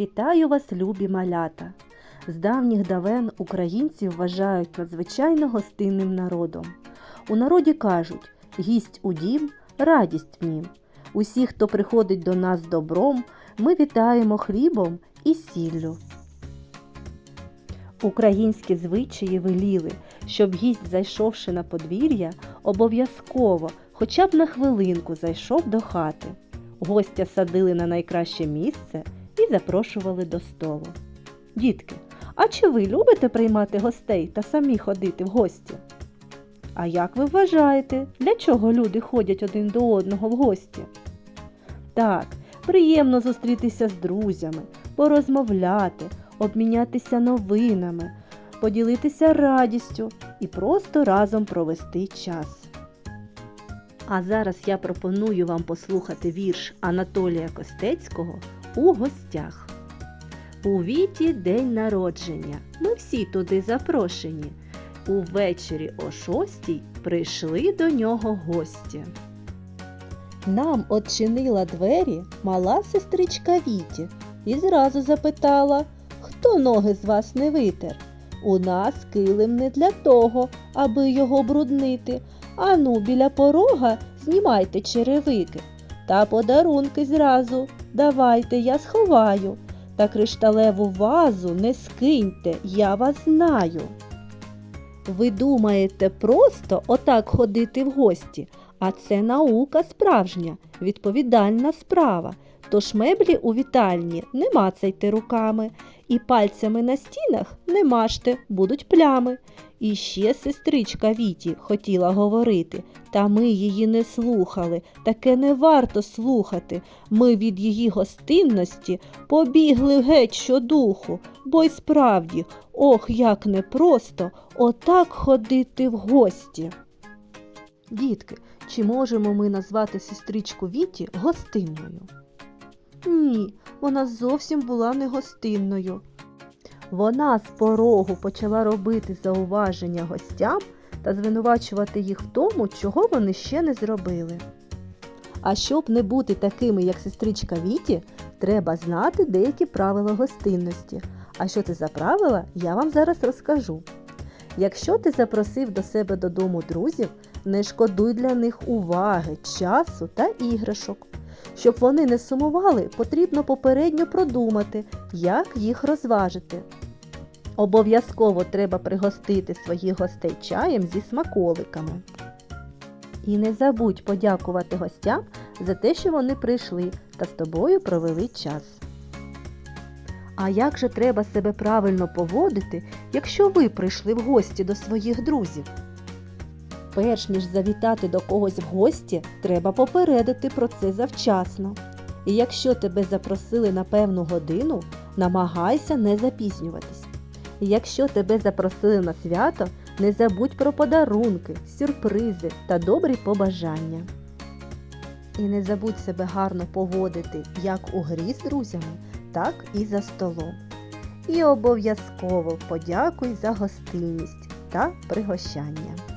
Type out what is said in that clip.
Вітаю вас, любі малята! З давніх давен українців вважають надзвичайно гостинним народом. У народі кажуть гість у дім, радість в нім. Усіх, хто приходить до нас добром, ми вітаємо хлібом і сіллю. Українські звичаї веліли, щоб гість, зайшовши на подвір'я, обов'язково, хоча б на хвилинку зайшов до хати. Гостя садили на найкраще місце і запрошували до столу. Дітки, а чи ви любите приймати гостей та самі ходити в гості? А як ви вважаєте, для чого люди ходять один до одного в гості? Так, приємно зустрітися з друзями, порозмовляти, обмінятися новинами, поділитися радістю і просто разом провести час. А зараз я пропоную вам послухати вірш Анатолія Костецького у гостях. У віті день народження. Ми всі туди запрошені. Увечері о шостій прийшли до нього гості. Нам odчинила двері мала сестричка Віті і зразу запитала, хто ноги з вас не витер. У нас килим не для того, аби його бруднити. Ану, біля порога знімайте черевики. Та подарунки зразу давайте я сховаю. Та кришталеву вазу не скиньте, я вас знаю. Ви думаєте просто отак ходити в гості, а це наука справжня, відповідальна справа. Тож меблі у вітальні не мацайте руками, і пальцями на стінах не мажте, будуть плями. І ще сестричка Віті хотіла говорити, та ми її не слухали, таке не варто слухати. Ми від її гостинності побігли геть щодуху, бо й справді, ох, як непросто отак ходити в гості. Дітки, чи можемо ми назвати сестричку Віті гостинною? Ні, вона зовсім була не гостинною. Вона з порогу почала робити зауваження гостям та звинувачувати їх в тому, чого вони ще не зробили. А щоб не бути такими, як сестричка Віті, треба знати деякі правила гостинності. А що це за правила, я вам зараз розкажу. Якщо ти запросив до себе додому друзів, не шкодуй для них уваги, часу та іграшок. Щоб вони не сумували, потрібно попередньо продумати, як їх розважити. Обов'язково треба пригостити своїх гостей чаєм зі смаколиками. І не забудь подякувати гостям за те, що вони прийшли та з тобою провели час. А як же треба себе правильно поводити, якщо ви прийшли в гості до своїх друзів? Перш ніж завітати до когось в гості, треба попередити про це завчасно. І якщо тебе запросили на певну годину, намагайся не запізнюватись. І якщо тебе запросили на свято, не забудь про подарунки, сюрпризи та добрі побажання. І не забудь себе гарно поводити як у грі з друзями, так і за столом. І обов'язково подякуй за гостинність та пригощання.